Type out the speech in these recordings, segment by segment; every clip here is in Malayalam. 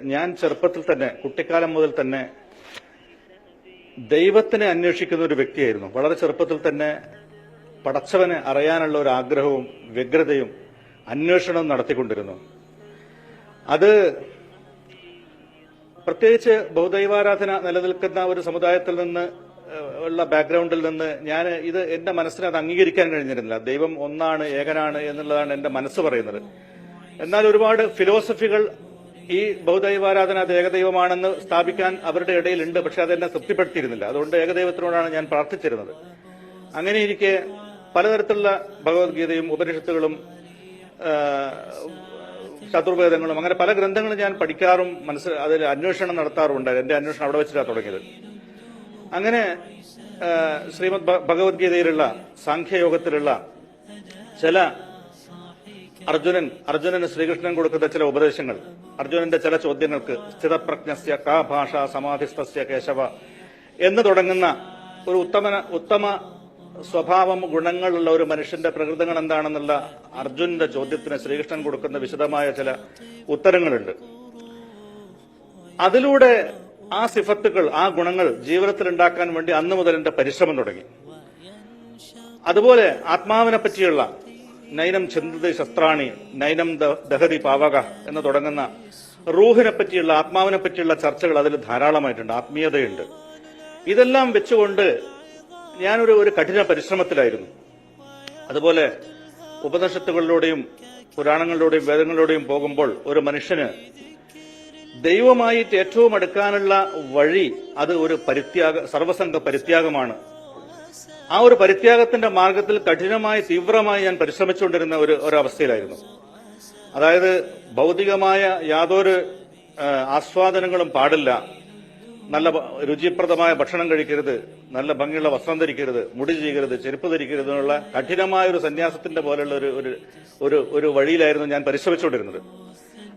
ഞാൻ ചെറുപ്പത്തിൽ തന്നെ കുട്ടിക്കാലം മുതൽ തന്നെ ദൈവത്തിനെ അന്വേഷിക്കുന്ന ഒരു വ്യക്തിയായിരുന്നു. വളരെ ചെറുപ്പത്തിൽ തന്നെ പടച്ചവനെ അറിയാനുള്ള ഒരു ആഗ്രഹവും വ്യഗ്രതയും അന്വേഷണവും നടത്തിക്കൊണ്ടിരുന്നു. അത് പ്രത്യേകിച്ച് ബഹുദൈവാരാധന നിലനിൽക്കുന്ന ഒരു സമുദായത്തിൽ നിന്ന് ഉള്ള ബാക്ക്ഗ്രൗണ്ടിൽ നിന്ന് ഞാൻ ഇത് എന്റെ മനസ്സിന് അത് അംഗീകരിക്കാൻ കഴിഞ്ഞിരുന്നില്ല. ദൈവം ഒന്നാണ് ഏകനാണ് എന്നുള്ളതാണ് എന്റെ മനസ്സ് പറയുന്നത്. എന്നാൽ ഒരുപാട് ഫിലോസഫികൾ ഈ ബഹുദൈവാരാധന അത് ഏകദൈവമാണെന്ന് സ്ഥാപിക്കാൻ അവരുടെ ഇടയിലുണ്ട് പക്ഷെ അതെന്നെ തൃപ്തിപ്പെടുത്തിയിരുന്നില്ല. അതുകൊണ്ട് ഏകദൈവത്തിനോടാണ് ഞാൻ പ്രാർത്ഥിച്ചിരുന്നത്. അങ്ങനെ ഇരിക്കെ പലതരത്തിലുള്ള ഭഗവത്ഗീതയും ഉപനിഷത്തുകളും ശത്രുവേദങ്ങളും അങ്ങനെ പല ഗ്രന്ഥങ്ങളും ഞാൻ പഠിക്കാറും മനസ്സിൽ അതിൽ അന്വേഷണം നടത്താറുണ്ട് എന്റെ അന്വേഷണം അവിടെ വെച്ചിട്ടാണ് തുടങ്ങിയത്. അങ്ങനെ ശ്രീമദ് ഭഗവത്ഗീതയിലുള്ള സാഖ്യയോഗത്തിലുള്ള ചില അർജുനൻ അർജുനന് ശ്രീകൃഷ്ണൻ കൊടുക്കുന്ന ചില ഉപദേശങ്ങൾ അർജുനന്റെ ചില ചോദ്യങ്ങൾക്ക് സ്ഥിതപ്രജ്ഞസ്യ കാ ഭാഷ സമാധിസ്ഥസ്യ കേശവ എന്ന് തുടങ്ങുന്ന ഒരു ഉത്തമ ഉത്തമ സ്വഭാവം ഗുണങ്ങളുള്ള ഒരു മനുഷ്യന്റെ പ്രകൃതങ്ങൾ എന്താണെന്നുള്ള അർജുനന്റെ ചോദ്യത്തിന് ശ്രീകൃഷ്ണൻ കൊടുക്കുന്ന വിശദമായ ചില ഉത്തരങ്ങളുണ്ട്. അതിലൂടെ ആ സിഫത്തുകൾ ആ ഗുണങ്ങൾ ജീവിതത്തിൽ ഉണ്ടാക്കാൻ വേണ്ടി അന്ന് മുതൽ എന്റെ പരിശ്രമം തുടങ്ങി. അതുപോലെ ആത്മാവിനെ പറ്റിയുള്ള നൈനം ചിന്തത് ശസ്ത്രാണി നൈനം ദഹതി പാവക എന്ന് തുടങ്ങുന്ന റൂഹിനെ പറ്റിയുള്ള ആത്മാവിനെ പറ്റിയുള്ള ചർച്ചകൾ അതിൽ ധാരാളമായിട്ടുണ്ട് ആത്മീയതയുണ്ട്. ഇതെല്ലാം വെച്ചുകൊണ്ട് ഞാനൊരു ഒരു കഠിന പരിശ്രമത്തിലായിരുന്നു. അതുപോലെ ഉപനിഷത്തുകളിലൂടെയും പുരാണങ്ങളിലൂടെയും വേദങ്ങളിലൂടെയും പോകുമ്പോൾ ഒരു മനുഷ്യന് ദൈവമായിട്ട് ഏറ്റവും അടുക്കാനുള്ള വഴി അത് ഒരു പരിത്യാഗ സർവസംഘ പരിത്യാഗമാണ്. ആ ഒരു പരിത്യാഗത്തിന്റെ മാർഗത്തിൽ കഠിനമായി തീവ്രമായി ഞാൻ പരിശ്രമിച്ചുകൊണ്ടിരുന്ന ഒരു ഒരവസ്ഥയിലായിരുന്നു. അതായത് ഭൗതികമായ യാതൊരു ആസ്വാദനങ്ങളും പാടില്ല. നല്ല രുചിപ്രദമായ ഭക്ഷണം കഴിക്കരുത് നല്ല ഭംഗിയുള്ള വസ്ത്രം ധരിക്കരുത് മുടി ചെയ്യരുത് ചെരുപ്പ് ധരിക്കരുത് എന്നുള്ള കഠിനമായ ഒരു സന്യാസത്തിന്റെ പോലെയുള്ള ഒരു ഒരു ഒരു വഴിയിലായിരുന്നു ഞാൻ പരിശ്രമിച്ചുകൊണ്ടിരുന്നത്.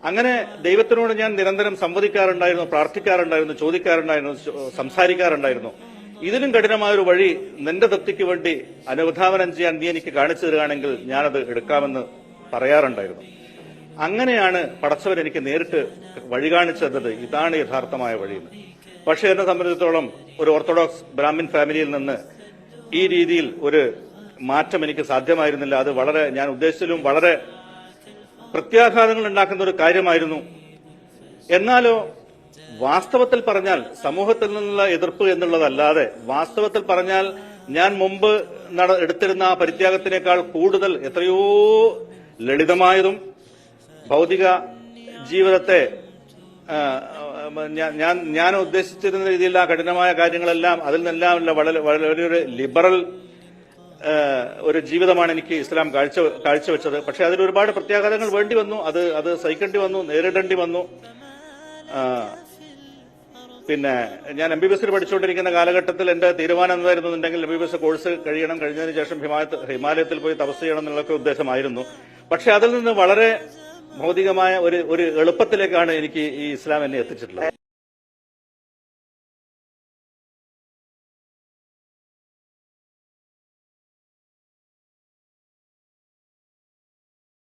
അങ്ങനെ ദൈവത്തിനോട് ഞാൻ നിരന്തരം സംവദിക്കാറുണ്ടായിരുന്നു പ്രാർത്ഥിക്കാറുണ്ടായിരുന്നു ചോദിക്കാറുണ്ടായിരുന്നു സംസാരിക്കാറുണ്ടായിരുന്നു. ഇതിലും കഠിനമായ ഒരു വഴി നിന്റെ തൃപ്തിക്ക് വേണ്ടി അനുധാവനം ചെയ്യാൻ നീ എനിക്ക് കാണിച്ചു തരികയാണെങ്കിൽ ഞാനത് എടുക്കാമെന്ന് പറയാറുണ്ടായിരുന്നു. അങ്ങനെയാണ് പടച്ചവൻ എനിക്ക് നേരിട്ട് വഴി കാണിച്ചു തന്നത്. ഇതാണ് യഥാർത്ഥമായ വഴിയെന്ന് പക്ഷെ എന്നെ സംബന്ധിച്ചിടത്തോളം ഒരു ഓർത്തഡോക്സ് ബ്രാഹ്മിൻ ഫാമിലിയിൽ നിന്ന് ഈ രീതിയിൽ ഒരു മാറ്റം എനിക്ക് സാധ്യമായിരുന്നില്ല. അത് വളരെ ഞാൻ ഉദ്ദേശിച്ചതിലും വളരെ പ്രത്യാഘാതങ്ങൾ ഉണ്ടാക്കുന്ന ഒരു കാര്യമായിരുന്നു. എന്നാലോ വാസ്തവത്തിൽ പറഞ്ഞാൽ സമൂഹത്തിൽ നിന്നുള്ള എതിർപ്പ് എന്നുള്ളതല്ലാതെ വാസ്തവത്തിൽ പറഞ്ഞാൽ ഞാൻ മുമ്പ് എടുത്തിരുന്ന ആ പരിത്യാഗത്തിനേക്കാൾ കൂടുതൽ എത്രയോ ലളിതമായതും ഭൗതിക ജീവിതത്തെ ഞാൻ- ഞാൻ ഉദ്ദേശിച്ചിരുന്ന രീതിയിലുള്ള കഠിനമായ കാര്യങ്ങളെല്ലാം അതിൽ നിന്നെല്ലാം വളരെ ഒരു ലിബറൽ ഒരു ജീവിതമാണ് എനിക്ക് ഇസ്ലാം കാഴ്ച കാഴ്ചവെച്ചത്. പക്ഷെ അതിൽ ഒരുപാട് പ്രത്യാഘാതങ്ങൾ വേണ്ടി വന്നു. അത് അത് സഹിക്കേണ്ടി വന്നു നേരിടേണ്ടി വന്നു. പിന്നെ ഞാൻ എം ബി ബി എസിൽ പഠിച്ചുകൊണ്ടിരിക്കുന്ന കാലഘട്ടത്തിൽ എന്റെ തീരുമാനം എന്തായിരുന്നുണ്ടെങ്കിൽ M B B S course കഴിയണം. കഴിഞ്ഞതിന് ശേഷം ഹിമാലയത്തിൽ പോയി തപസ് ചെയ്യണം എന്നുള്ളൊക്കെ ഉദ്ദേശമായിരുന്നു. പക്ഷെ അതിൽ നിന്ന് വളരെ ഭൗതികമായ ഒരു ഒരു എളുപ്പത്തിലേക്കാണ് എനിക്ക് ഈ ഇസ്ലാം എന്നെ എത്തിച്ചിട്ടുള്ളത്.